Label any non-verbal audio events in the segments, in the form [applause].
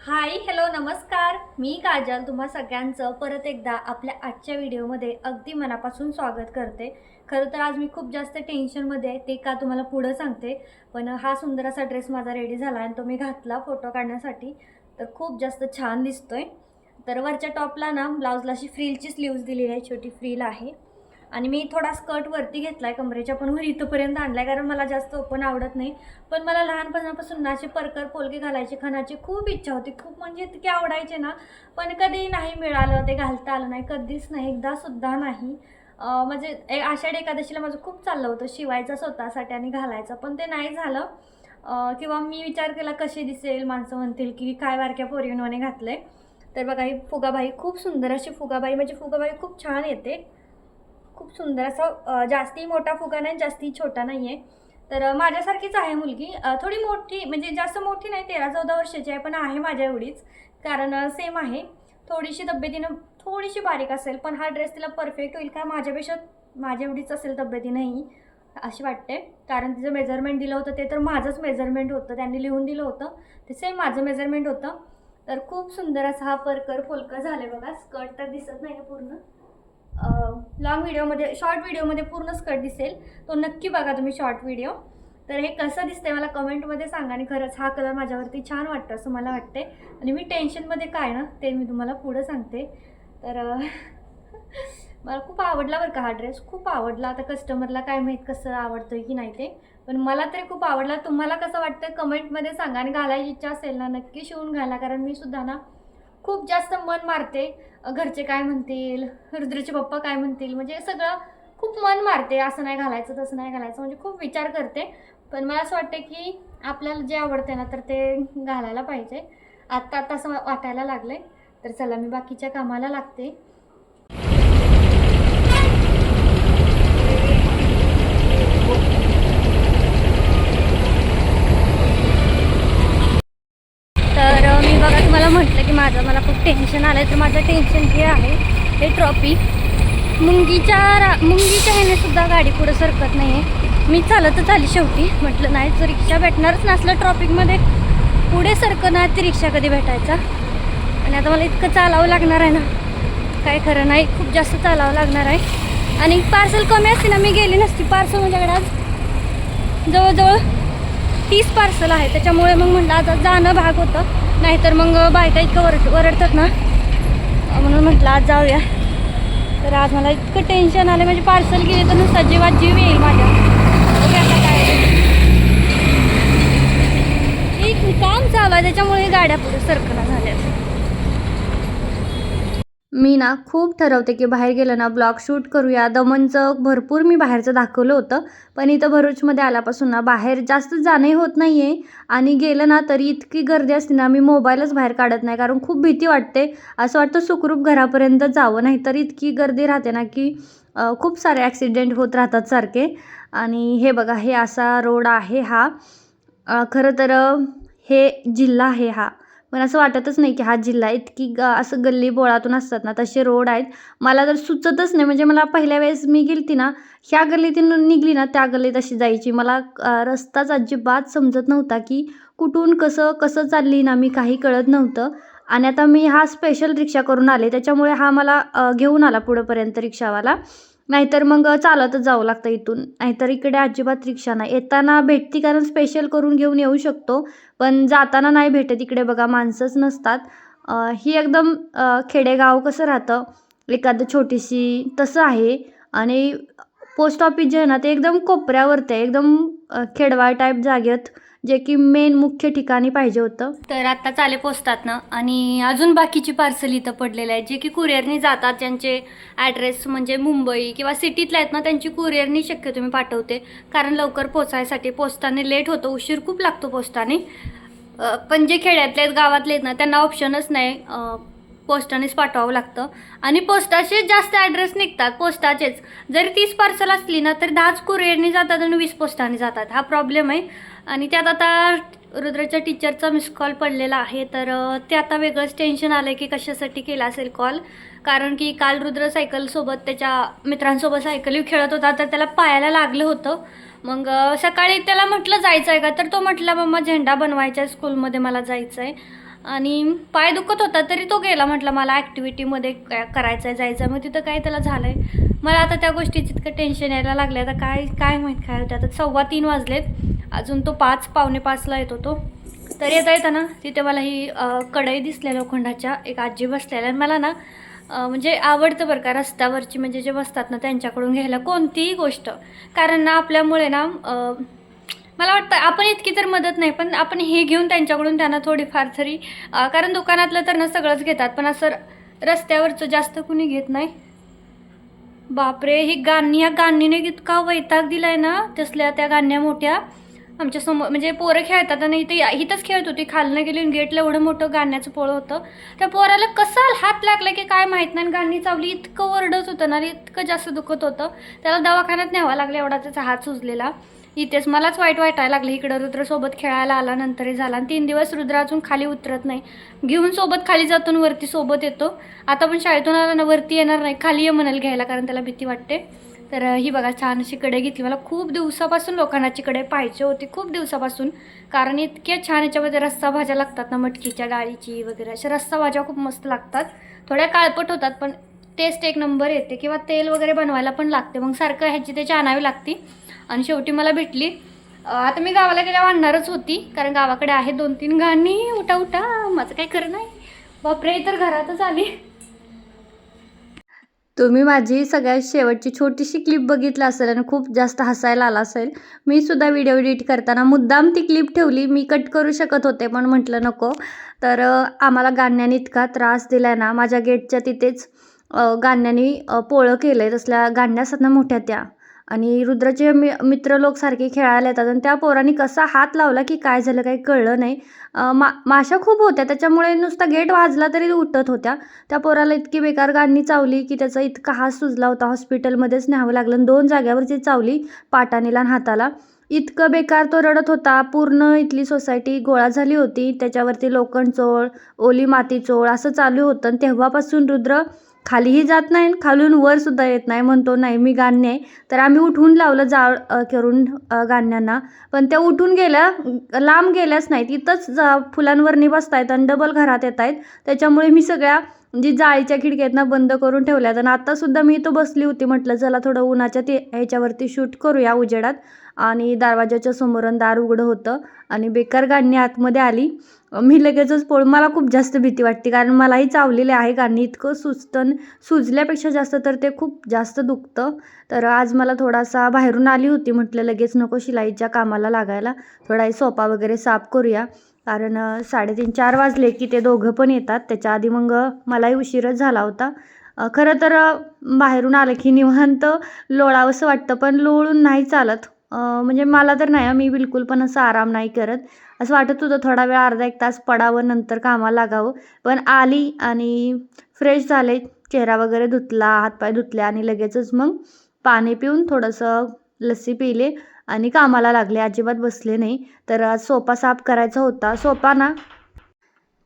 Hi hello नमस्कार. मी काजल. तुम्हा सगळ्यांचं परत एकदा आपल्या आजच्या व्हिडिओमध्ये अगदी मनापासून स्वागत करते. खरं तर आज मी खूप जास्त टेन्शनमध्ये आहे ते का तुम्हाला पुढं सांगते. पण हा सुंदर असा ड्रेस माझा रेडी झाला आणि तो मी घातला फोटो काढण्यासाठी. तर खूप जास्त छान दिसतोय. तर वरच्या टॉपला ना ब्लाऊजला अशी फ्रीलची स्लीव्ज दिलेली आहे छोटी फ्रील आहे. आणि मी थोडा स्कर्ट वरती घेतला आहे कमरेच्या पण वर इथंपर्यंत आणला आहे कारण मला जास्त ओपन आवडत नाही. पण मला लहानपणापासून ना असे परकर पोलके घालायचे खणाची खूप इच्छा होती. खूप म्हणजे इतके आवडायचे ना पण कधी नाही मिळालं ते घालता आलं नाही कधीच नाही एकदा सुद्धा नाही. म्हणजे आषाढी एकादशीला माझं खूप चाललं होतं शिवायचं स्वतःसाठी आणि घालायचं पण ते नाही झालं. किंवा मी विचार केला कसे दिसेल माणसं म्हणतील की काय बारक्या पोरिओनवाने घातलं आहे तर बघा ही फुगाबाई खूप सुंदर अशी फुगाबाई म्हणजे फुगाबाई खूप छान येते. खूप सुंदर असा जास्ती मोठा फुगा नाही जास्ती छोटा नाही आहे तर माझ्यासारखीच आहे मुलगी. थोडी मोठी म्हणजे जास्त मोठी नाही तेरा चौदा वर्षाची आहे पण आहे माझ्या एवढीच. कारण सेम आहे. थोडीशी तब्येतीनं थोडीशी बारीक असेल पण हा ड्रेस तिला परफेक्ट होईल का माझ्यापेक्षा माझ्या एवढीच असेल तब्येतीनंही अशी वाटते. कारण तिचं मेजरमेंट दिलं होतं ते तर माझंच मेजरमेंट होतं त्यांनी लिहून दिलं होतं ते सेम माझं मेजरमेंट होतं. तर खूप सुंदर असा हा परकर फोलका झाले बघा स्कर्ट तर दिसत नाही पूर्ण. लॉंग व्हिडिओमध्ये शॉर्ट व्हिडिओमध्ये पूर्ण स्कर्ट दिसेल. तो नक्की बघा तुम्ही शॉर्ट व्हिडिओ तर हे कसं दिसतंय मला कमेंटमध्ये सांगा आणि खरंच हा कलर माझ्यावरती छान वाटतं असं मला वाटते आणि मी टेन्शनमध्ये काय ना ते मी तुम्हाला पुढं सांगते. तर [laughs] मला खूप आवडला बरं का हा ड्रेस खूप आवडला. आता कस्टमरला काय माहीत कसं आवडतं की नाही ते. पण मला तरी खूप आवडला. तुम्हाला कसं वाटतं कमेंटमध्ये सांगा आणि घालायची इच्छा असेल ना नक्की शिवून घाला कारण मी सुद्धा ना खूप जास्त मन मारते. घरचे काय म्हणतील? रुद्रचे पप्पा काय म्हणतील? म्हणजे सगळं खूप मन मारते असं नाही घालायचं तसं नाही घालायचं म्हणजे खूप विचार करते. पण मला असं वाटतं की आपल्याला जे आवडते ना तर ते घालायला पाहिजे. आत्ता आत्ता असं वाटायला लागलं आहे तर चला मी बाकीच्या कामाला लागते तर अ, मी बघा तुम्हाला म्हटलं की माझं मला खूप टेन्शन आलं आहे तर माझं टेन्शन हे आहे. हे ट्रॉफी मुंगीच्या रा मुंगीच्या ह्याने सुद्धा गाडी पुढं सरकत नाही आहे मी चालतच आली शेवटी. म्हटलं नाही तर रिक्षा भेटणारच नसलं ट्रॉफिकमध्ये पुढे सरकणार ती रिक्षा कधी भेटायचा? आणि आता मला इतकं चालावं लागणार आहे ना. काय खरं नाही खूप जास्त चालावं लागणार आहे. आणि पार्सल कमी असते ना मी गेली नसती पार्सल माझ्याकडे आज. जवळजवळ तीस पार्सल आहे त्याच्यामुळे मग म्हटलं आता जाणं भाग होतं. नाहीतर मग बायका इतकं वरड वरडतात ना. म्हणून म्हटलं आज जाऊया. तर आज मला इतकं टेन्शन आलं म्हणजे पार्सल गेले तर नुसता जीवात जीव येईल माझ्या. काय एक काम चालू आहे त्याच्यामुळे गाड्या पुढे सरकना मी ना खूप ठरवते की बाहेर गेलं ना ब्लॉग शूट करूया. दमनचं भरपूर मी बाहेरचं दाखवलं होतं पण इथं भरूचमध्ये आल्यापासून ना बाहेर जास्त जाणंही होत नाही आहे आणि गेलं ना तरी इतकी गर्दी असते ना मी मोबाईलच बाहेर काढत नाही कारण खूप भीती वाटते. असं वाटतं सुखरूप घरापर्यंत जावं नाही तर इतकी गर्दी राहते ना की खूप सारे ॲक्सिडेंट होत राहतात सारखे. आणि हे बघा हे असा रोड आहे हा. खरं तर हे जिल्हा आहे हा. पण असं वाटतच नाही की हा जिल्हा इतकी ग असं गल्ली बोळातून असतात ना तसे रोड आहेत. मला तर सुचतच नाही. म्हणजे मला पहिल्या वेळेस मी गेलती ना ह्या गल्लीतून निघली ना त्या गल्लीत अशी जायची. मला रस्ताच अजिबात समजत नव्हता की कुठून कसं कसं चालली ना मी काही कळत नव्हतं. आणि आता मी हा स्पेशल रिक्षा करून आले. त्याच्यामुळे हा मला घेऊन आला पुढंपर्यंत रिक्षावाला. नाहीतर मग चालतच जावं लागतं इथून. नाहीतर इकडे अजिबात रिक्षा नाही येताना भेटती कारण स्पेशल करून घेऊन येऊ शकतो पण जाताना नाही भेटत इकडे बघा माणसंच नसतात. ही एकदम खेडेगाव कसं राहतं? एखादं छोटीशी तसं आहे. आणि पोस्ट ऑफिस जे आहे ना ते एकदम कोपऱ्यावरती आहे. एकदम खेडवाळ टाईप जागेत जे की मेन मुख्य ठिकाणी पाहिजे होतं. तर आता चाले पोचतात ना. आणि अजून बाकीची पार्सल इथं पडलेले आहेत जे की कुरिअरनी जातात ज्यांचे ॲड्रेस म्हणजे मुंबई किंवा सिटीतले आहेत ना त्यांची कुरिअरनी शक्यतो मी पाठवते. कारण लवकर पोचायसाठी पोचताना लेट होतं उशीर खूप लागतो पोचताना पण जे खेड्यातले आहेत गावातले आहेत ना त्यांना ऑप्शनच नाही पोस्टानेच पाठवावं लागतं. आणि पोस्टाचे जास्त ॲड्रेस निघतात पोस्टाचेच. जरी तीस पार्सल असली ना तर दहाच कुरिअरनी जातात आणि वीस पोस्टाने जातात. हा प्रॉब्लेम आहे. आणि त्यात आता रुद्राच्या टीचरचा मिस कॉल पडलेला आहे तर ते आता वेगळंच टेन्शन आलं आहे की कशासाठी केला असेल कॉल कारण की काल रुद्र सायकलसोबत त्याच्या मित्रांसोबत सायकली खेळत होता तर त्याला पायाला लागलं होतं. मग सकाळी त्याला म्हटलं जायचं आहे का? तर तो म्हटला मम्मा झेंडा बनवायचा आहे स्कूलमध्ये मला जायचं आहे आणि पाय दुखत होता तरी तो गेला म्हटलं मला ॲक्टिव्हिटीमध्ये काय करायचं आहे जायचं आहे मग तिथं काय त्याला झालं आहे मला आता त्या गोष्टीचं इतकं टेन्शन यायला लागलं आता काय काय माहीत काय होतं आता सव्वा तीन वाजलेत. अजून तो पाच पावणे पाचला येतो तो. तर येता येताना तिथे मला ही कढई दिसल्या लोखंडाच्या. एक आजी बसलेल्या आणि मला ना म्हणजे आवडतं बरं का रस्त्यावरची म्हणजे जे बसतात ना त्यांच्याकडून घ्यायला कोणतीही गोष्ट. कारण ना आपल्यामुळे ना मला वाटतं आपण इतकी तर मदत नाही पण आपण हे घेऊन त्यांच्याकडून त्यांना थोडीफार तरी कारण दुकानातलं तर ना सगळंच घेतात. पण असं रस्त्यावरचं जास्त कुणी घेत नाही. बापरे ही गाणी या गाणीने इतका वैताग दिलाय ना तसल्या त्या गाण्या मोठ्या. आमच्यासमोर म्हणजे पोरं खेळतात आणि इथे इथंच खेळत होती. खालनं गेली गेटला एवढं मोठं गाण्याचं पोळं होतं. त्या पोराला कसा हात लागला की काय माहीत नाही. आणि गाणी चावली इतकं वरडत होतं ना आणि इतकं जास्त दुखत होतं. त्याला दवाखान्यात न्यावा लागला एवढा त्याचा हात सुजलेला. इथेच मलाच वाईट वाटायला लागलं. इकडं रुद्रसोबत खेळायला आला नंतरही झाला. आणि तीन दिवस रुद्र अजून खाली उतरत नाही. घेऊन सोबत खाली जातो आणि वरती सोबत येतो. आता पण शाळेतून आला ना वरती येणार नाही. खाली ये म्हणाल घ्यायला कारण त्याला भीती वाटते. तर ही बघा छान अशी कडे घेतली. मला खूप दिवसापासून लोकांनाची कडे पाहिजे होती खूप दिवसापासून. कारण इतक्या छान याच्यामध्ये रस्सा भाज्या लागतात ना मटकीच्या डाळीची वगैरे अशा रस्सा भाज्या खूप मस्त लागतात. थोड्या काळपट होतात पण टेस्ट एक नंबर येते किंवा तेल वगैरे बनवायला पण लागते. मग सारखं ह्याची त्याची आणावी लागती. आणि शेवटी मला भेटली. आता मी गावाला गेल्यावर आणणारच होती कारण गावाकडे आहे दोन तीन गाणी उठा उठा. माझं काही खरं नाही. बापरे तर घरातच आली. तुम्ही माझी सगळ्यात शेवटची छोटीशी क्लिप बघितला असेल आणि खूप जास्त हसायला आला असेल मी सुद्धा व्हिडिओ एडिट करताना मुद्दाम ती क्लिप ठेवली. मी कट करू शकत होते पण म्हटलं नको. तर आम्हाला गाण्याने इतका त्रास दिला ना माझ्या गेटच्या तिथेच गाण्याने पोळं केलं आहे तसल्या गाण्या असतात ना मोठ्या त्या आणि रुद्राचे मि मित्र लोक सारखे खेळायला येतात आणि त्या पोरांनी कसा हात लावला की काय झालं काही कळलं नाही. मा माशा खूप होत्या. त्याच्यामुळे नुसता गेट वाजला तरी उठत होत्या. त्या पोराला इतकी बेकार गाडणी चावली की त्याचा इतका हात सुजला होता. हॉस्पिटलमध्येच न्यावं लागलं आणि दोन जाग्यावरची चावली पाटानेला आणि हाताला. इतकं बेकार तो रडत होता. पूर्ण इथली सोसायटी गोळा झाली होती. त्याच्यावरती लोखंड चोळ ओली माती चोळ असं चालू होतं. आणि तेव्हापासून रुद्र खालीही जात नाही खालून वर सुद्धा येत नाही. म्हणतो नाही मी गाणे. आहे तर आम्ही उठून लावलं जाळ करून गाण्यांना. पण त्या उठून गेल्या लांब गेल्याच नाहीत. इथंच जा फुलांवरनी बसत आहेत आणि डबल घरात येत आहेत त्याच्यामुळे मी सगळ्या जी जाळीच्या खिडक्यातना बंद करून ठेवल्यात. आणि आत्तासुद्धा मी इथं बसली होती. म्हटलं चला थोडं उन्हाच्या ते ह्याच्यावरती शूट करूया उजेडात. आणि दरवाजाच्या समोरून दार उघडं होतं. आणि बेकार गाणी आतमध्ये आली. मी लगेचच पळून मला खूप जास्त भीती वाटते कारण मलाही चावलेले आहे कारण इतकं सुचतं सुजल्यापेक्षा जास्त तर ते खूप जास्त दुखतं. तर आज मला थोडासा बाहेरून आली होती म्हटलं लगेच नको शिलाईच्या कामाला लागायला. थोडा सोपा वगैरे साफ करूया. कारण साडेतीन चार वाजले की ते दोघं पण येतात. त्याच्या आधी मग मलाही उशीरच झाला होता. खरं तर बाहेरून आलं की निवांत लोळावंसं वाटतं पण लोळून नाही चालत. म्हणजे मला तर नाही मी बिलकुल पण असं आराम नाही करत. असं वाटत होतं थोडा वेळ अर्धा एक तास पडावं नंतर कामाला लागावं. पण आली आणि फ्रेश झाले चेहरा वगैरे धुतला हातपाय धुतले आणि लगेचच मग पाणी पिऊन थोडंसं लस्सी पिले आणि कामाला लागले. अजिबात बसले नाही. तर आज सोपा साफ करायचा होता. सोपा ना?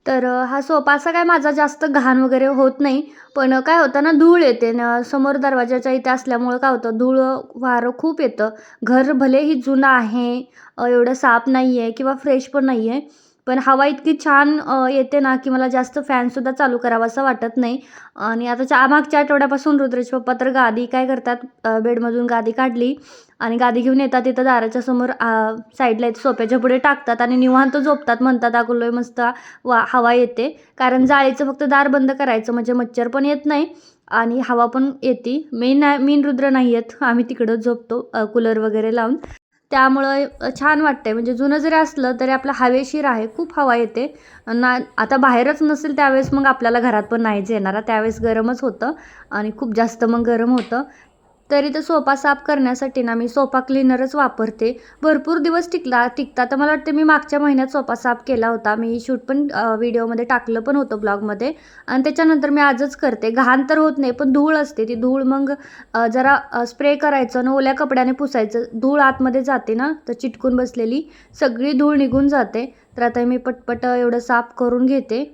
तर हा सोपा असा काय माझा जास्त घाण वगैरे होत नाही. पण काय होतं ना धूळ येते. न समोर दरवाजाच्या इथे असल्यामुळं काय होतं धूळ वारं खूप येतं. घर भलेही जुनं आहे एवढं साफ नाही आहे किंवा फ्रेश पण नाही आहे पण हवा इतकी छान येते ना की मला जास्त फॅनसुद्धा चालू करावा असं वाटत नाही. आणि आता चा मागच्या आठवड्यापासून रुद्रेश पप्पा तर गादी काय करतात बेडमधून गादी काढली. आणि गादी घेऊन येतात तिथं दाराच्या समोर आ, साईडला इथं सोप्याच्या पुढे टाकतात आणि निवांत झोपतात. म्हणतात अगोलोय मस्त वा हवा येते. कारण जाळीचं फक्त दार बंद करायचं म्हणजे मच्छर पण येत नाही आणि हवा पण येते. मेन नाही मीन रुद्र नाही आहेत आम्ही तिकडंच झोपतो कूलर वगैरे लावून. त्यामुळं छान वाटतंय. म्हणजे जुनं जरी असलं तरी आपलं हवेशीर आहे खूप हवा येते. ना आता बाहेरच नसेल त्यावेळेस मग आपल्याला घरात पण नाहीच येणार. त्यावेळेस गरमच होतं आणि खूप जास्त मग गरम होतं. तरी तर सोफा साफ करण्यासाठी ना मी सोफा क्लीनरच वापरते. भरपूर दिवस टिकला टिकता तर मला वाटते मी मागच्या महिन्यात सोफा साफ केला होता. मी शूट पण व्हिडिओमध्ये टाकलं पण होतं ब्लॉगमध्ये. आणि त्याच्यानंतर मी आजच करते. घाण तर होत नाही पण धूळ असते ती. धूळ मग जरा स्प्रे करायचं आणि ओल्या कपड्याने पुसायचं. धूळ आतमध्ये जाते ना तर चिटकून बसलेली सगळी धूळ निघून जाते. तर आता मी पटपट एवढं साफ करून घेते.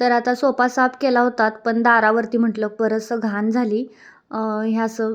तर आता सोफा साफ केला होता पण दारावरती म्हटलं परस घाण झाली. ह्या हे असं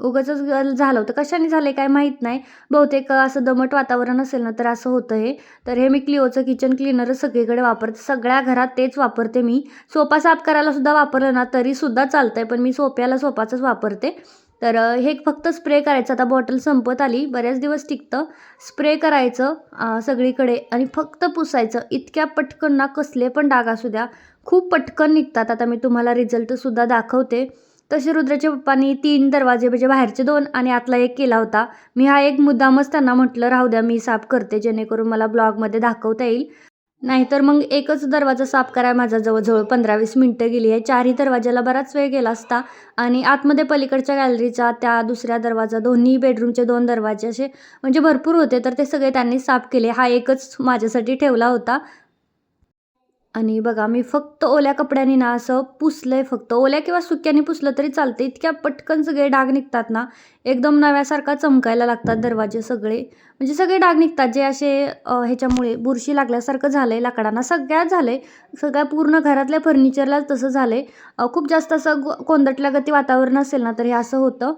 उगाचच झालं होतं. कशाने झालं आहे काय माहीत नाही. बहुतेक असं दमट वातावरण असेल ना तर असं होतं हे तर हे मी क्लिओचं किचन क्लीनर सगळीकडे वापरते. सगळ्या घरात तेच वापरते मी. सोफा साफ करायला सुद्धा वापरलं ना तरीसुद्धा आहे पण मी सोप्याला सोपाचंच वापरते. तर हे फक्त स्प्रे करायचं. आता बॉटल संपत आली. बऱ्याच दिवस टिकतं. स्प्रे करायचं सगळीकडे. आणि फक्त पुसायचं. इतक्या पटकन ना कसले पण डाग असू द्या. खूप पटकन निघतात. आता मी तुम्हाला रिझल्टसुद्धा दाखवते. तसे रुद्राच्या पप्पांनी तीन दरवाजे म्हणजे बाहेरचे दोन आणि आतला एक केला होता. मी हा एक मुद्दामच त्यांना म्हटलं राहू द्या मी साफ करते जेणेकरून मला ब्लॉगमध्ये दाखवता येईल. नाहीतर मग एकच दरवाजा साफ करायला माझा जवळजवळ पंधरा वीस मिनटं गेली. आहे चारही दरवाजाला बराच वेळ गेला असता आणि आतमध्ये पलीकडच्या गॅलरीचा त्या दुसऱ्या दरवाजा दोन्ही बेडरूमचे दोन दरवाजे असे म्हणजे भरपूर होते तर ते सगळे त्यांनी साफ केले. हा एकच माझ्यासाठी ठेवला होता. आणि बघा मी फक्त ओल्या कपड्याने ना असं पुसलं आहे फक्त. ओल्या किंवा सुक्याने पुसलं तरी चालतं इतक्या पटकन सगळे डाग निघतात ना एकदम नव्यासारखा चमकायला लागतात दरवाजे सगळे. म्हणजे सगळे डाग निघतात जे असे ह्याच्यामुळे बुरशी लागल्यासारखं झालं आहे लाकडांना. सगळ्यात झालं आहे सगळ्या पूर्ण घरातल्या फर्निचरला तसं झालं आहे खूप जास्त असं गो- कोंदटल्या गती वातावरण असेल ना तर हे असं होतं.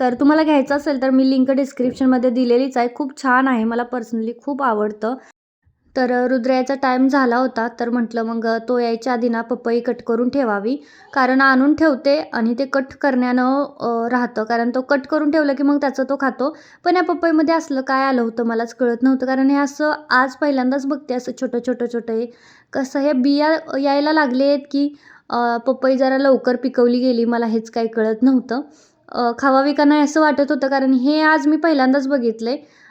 तर तुम्हाला घ्यायचं असेल तर मी लिंक डिस्क्रिप्शनमध्ये दिलेलीच आहे. खूप छान आहे मला पर्सनली खूप आवडतं. तर अ, रुद्र टाईम झाला होता. तर म्हटलं मग तो यायच्या आधी ना पपई कट करून ठेवावी. कारण आणून ठेवते आणि ते कट करण्यानं राहतं. कारण तो कट करून ठेवलं की मग त्याचं तो खातो. पण या पपईमध्ये असलं काय आलं होतं मलाच कळत नव्हतं. कारण हे असं आज पहिल्यांदाच बघते असं छोटं छोटं छोटं हे. कसं हे बिया यायला लागले आहेत की पपई जरा लवकर पिकवली गेली. मला हेच काही कळत नव्हतं. खावावी का नाही असं वाटत होतं. कारण हे आज मी पहिल्यांदाच बघितलं आहे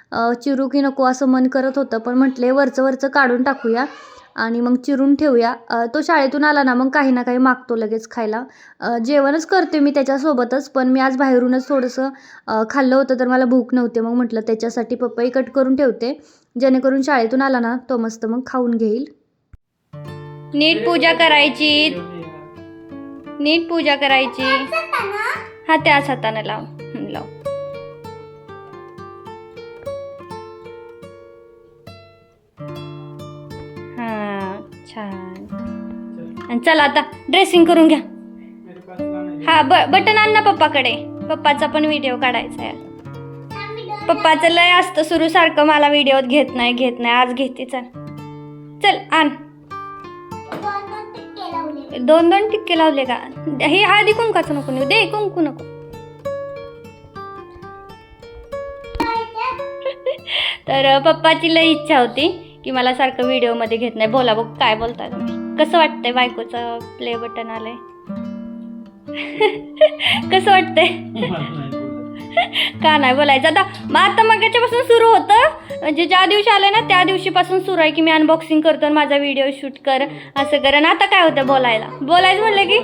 चिरू की नको असं मन करत होतं पण म्हटले वरचं वरचं काढून टाकूया आणि मग चिरून ठेवूया. अ, तो शाळेतून आला ना मग काही ना काही मागतो लगेच खायला. अ, जेवणच करते मी त्याच्यासोबतच पण मी आज बाहेरूनच थोडंसं अ, खाल्लं होतं तर मला भूक नव्हते. मग म्हटलं त्याच्यासाठी पपई कट करून ठेवते. जेणेकरून शाळेतून आला ना तो मस्त मग खाऊन घेईल. नीट पूजा करायची. नीट पूजा करायची. हा त्याच हाताने लाव. चला आता ड्रेसिंग करून घ्या. हा ब बटन आण ना पप्पाकडे. पप्पाचा पण व्हिडिओ काढायचा आहे. पप्पाचं लय असतं सुरू सारखं मला व्हिडिओत घेत नाही घेत नाही. आज घेते चल. चल आण. दोन दोन टिक्के लावले का? हे आधी कुंकाचं नको नेऊ. दे कुंकू नको. तर पप्पाची लय इच्छा होती की मला सारखं व्हिडिओमध्ये घेत नाही. बोला बघ काय बोलता तुम्ही? कसं वाटतंय बायकोचं प्ले बटन आलंय? [laughs] कसं वाटतंय? [laughs] का नाही बोलायचं? आता मग आता मगाच्यापासून सुरू होतं. म्हणजे ज्या दिवशी आलं ना त्या दिवशीपासून सुरू आहे की मी अनबॉक्सिंग करतो आणि माझा व्हिडिओ शूट कर असं कर. आणि आता काय होतं बोलायला? बोलायचं म्हणलं की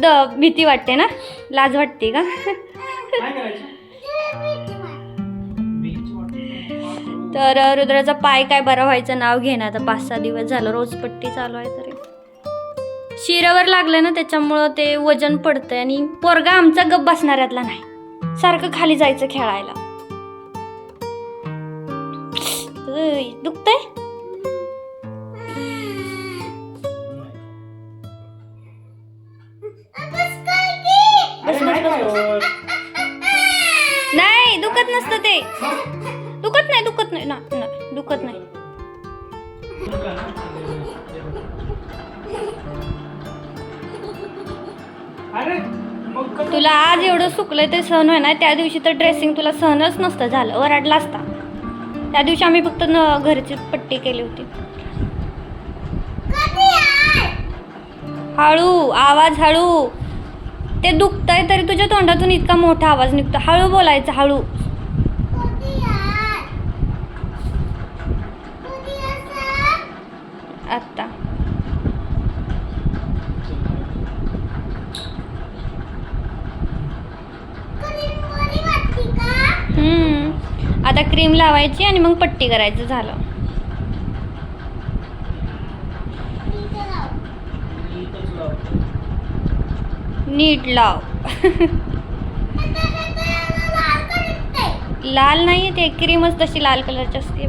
द भीती वाटते ना? लाज वाटते का? [laughs] तर रुद्राचा पाय काय बरा व्हायचं नाव घेणं आता पाच सहा दिवस झालं रोज पट्टी चालू आहे तरी. शिरावर लागलं ना त्याच्यामुळं ते वजन पडतंय आणि पोरगा आमचा गप बसणाऱ्यातला नाही. सारखं खाली जायचं खेळायला. दुखतंय? बस. नाही दुखत नसतं ते. दुखत नाही दुखत नाही ना ना, दुखत नाही. तुला आज एवढं सुकलंय ते सहन होणार त्या दिवशी तर ड्रेसिंग तुला सहनच नसतं झालं वराडला असता. त्या दिवशी आम्ही फक्त न घरची पट्टी केली होती. हळू आवाज हळू. ते दुखतंय तरी तुझ्या तोंडातून इतका मोठा आवाज निघतो. हळू बोलायचं हळू आत्ता हम्म. आता क्रीम लावायची आणि मग पट्टी करायचं झालं. नीट लाव. लाल नाही ते क्रीमच तशी लाल कलरची असते.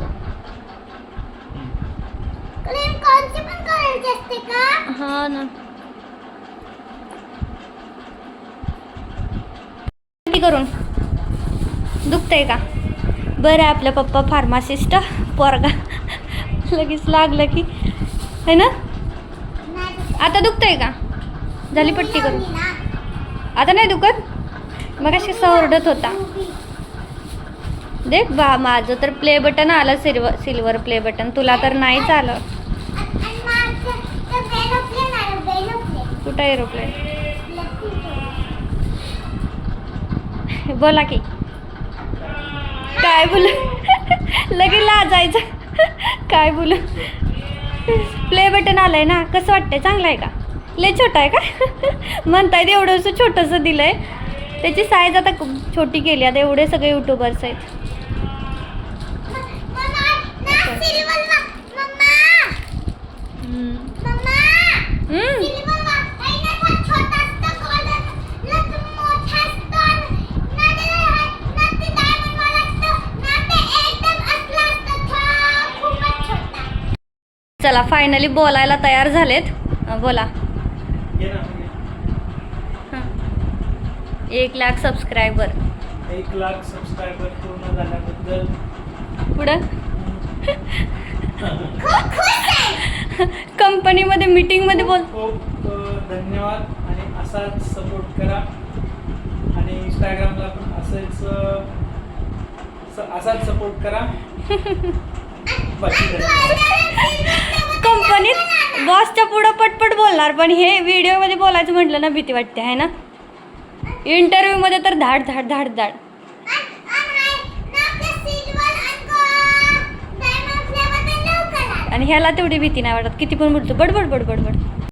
हा ना. करून. दुखतंय का? बरं आपला पप्पा फार्मासिस्ट पोरगा. लगेच लागलं की है ना? आता दुखतंय का? झाली पट्टी करून. आता नाही दुखत? मग अशी सवरडत होता. देख बा माझं तर प्ले बटन आलं सिल्वर सिल्वर प्ले बटन तुला तर नाहीच आलं कुठं एरोप्लेन बोला की. काय बोल? लगेच लाजायचं. काय बोल? प्ले बटन आलंय ना. कसं वाटतंय? चांगलं आहे का? लय छोटा आहे का? म्हणतायत एवढंसं छोटंसं दिलंय. त्याची साईज आता खूप छोटी केली. आता एवढे सगळे युट्यूबर्स आहेत. चला फायनली बोलायला तयार झालेत. बोला. एक लाख सबस्क्रायबर एक लाख सबस्क्रायबर पूर्ण झाल्याबद्दल. पुढं? कंपनीमध्ये [laughs] मीटिंगमध्ये बोल. खूप धन्यवाद आणि असाच सपोर्ट करा. आणि इंस्टाग्रामला पण असंच असाच सपोर्ट करा. [laughs] कंपनीत बॉसच्या पुढं पटपट बोलणार पण हे व्हिडिओमध्ये बोलायचं म्हटलं ना भीती वाटते आहे ना? इंटरव्ह्यूमध्ये तर धाड धाड धाड धाड. आणि ह्याला तेवढी भीती नाही वाटत. किती पण बोलतो बडबड बडबड बड